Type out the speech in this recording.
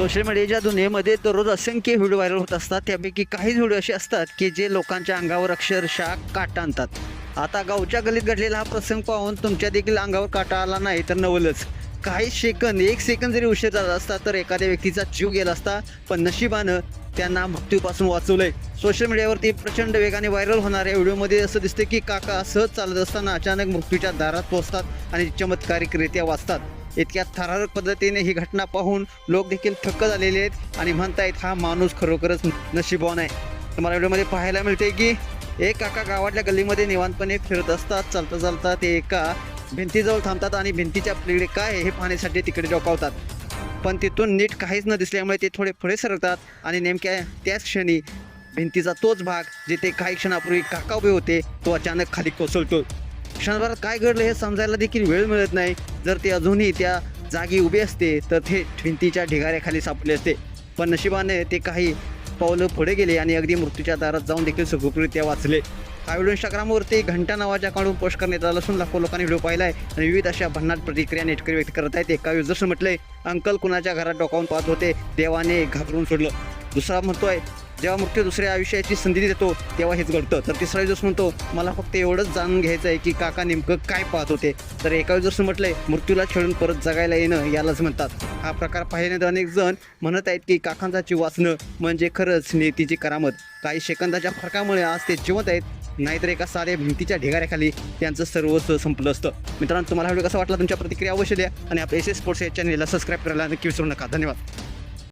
Social मीडियाच्या दुनियेमध्ये दररोज असंख्य व्हिडिओ व्हायरल होत असतात. त्यापैकी काही व्हिडिओ असे असतात की जे लोकांच्या अंगावर अक्षरशः काटा आणतात. आता गावच्या गलीत घडलेला हा प्रसंग पाहून तुमच्या देखील अंगावर काटा आला नाही तर नवलच. काही सेकंद एक सेकंद जरी उशीर झाला असता तर एखाद्या व्यक्तीचा जीव गेला असता पण नशिबानं त्यांना मृत्यूपासून वाचवलंय. सोशल मीडियावरती प्रचंड वेगाने व्हायरल होणाऱ्या व्हिडिओमध्ये असं दिसतं की काका सहज चालत असताना अचानक मृत्यूच्या दारात पोहोचतात आणि चमत्कारिकरित्या वाचतात. इतक्या थरारक पद्धतीने ही घटना पाहून लोक देखील थक्क झालेले आहेत आणि म्हणतायत हा माणूस खरोखरच नशिबवान आहे. तुम्हाला व्हिडिओमध्ये पाहायला मिळते की एक काका गावातल्या गल्लीमध्ये निवांतपणे फिरत असतात चालता चालता ते एका भिंतीजवळ थांबतात आणि भिंतीच्या पलीकडे काय आहे हे पाहण्यासाठी तिकडे डोकावतात पण तिथून नीट काहीच न दिसल्यामुळे ते थोडे पुढे सरकतात आणि नेमक्या त्याच क्षणी भिंतीचा तोच भाग जिथे काही क्षणापूर्वी काका उभे होते तो अचानक खाली कोसळतो. क्षणभरात काय घडलं हे समजायला देखील वेळ मिळत नाही. जर ते अजूनही त्या जागी उभे असते तर ते भिंतीच्या ढिगाऱ्याखाली सापडले असते. पण नशिबाने ते काही पावलं पुढे गेले आणि अगदी मृत्यूच्या दारात जाऊन देखील सुखरूपरित्या वाचले. हा व्हिडिओ इंस्टाग्रामवरती घंटा नावाच्या काढून पोस्ट करण्यात आला असून लाखो लोकांनी व्हिडिओ पाहिला आहे आणि विविध अशा भन्नाट प्रतिक्रिया नेटकरी व्यक्त करत आहेत. एका युजर्सनं म्हटलंय अंकल कुणाच्या घरात डोकावून पाहत होते देवाने घाबरून सोडलं. दुसरा म्हणतोय जेव्हा मृत्यू दुसऱ्या आयुष्याची संधी देतो तेव्हा हेच घडतं. तर तिसरा दिवस म्हणतो मला फक्त एवढंच जाणून घ्यायचं आहे की काका नेमकं काय पाहत होते. तर एका दिवस म्हटलंय मृत्यूला खेळून परत जगायला येणं यालाच म्हणतात. हा प्रकार पाहिल्यानंतर अनेक जण म्हणत आहेत की काकांचा जीव वाचणं म्हणजे खरंच नेतीची करामत. काही सेकंदाच्या फरकामुळे आज ते जिवंत आहेत नाहीतर एका साऱ्या भिंतीच्या ढिगाऱ्याखाली त्यांचं सर्वस्व संपलं असतं. मित्रांनो तुम्हाला व्हिडिओ कसा वाटला? तुमच्या प्रतिक्रिया अवश्य द्या आणि आपल्या एस एस स्पोर्ट्स या चॅनलला सबस्क्राईब करायला नक्की विसरू नका. धन्यवाद.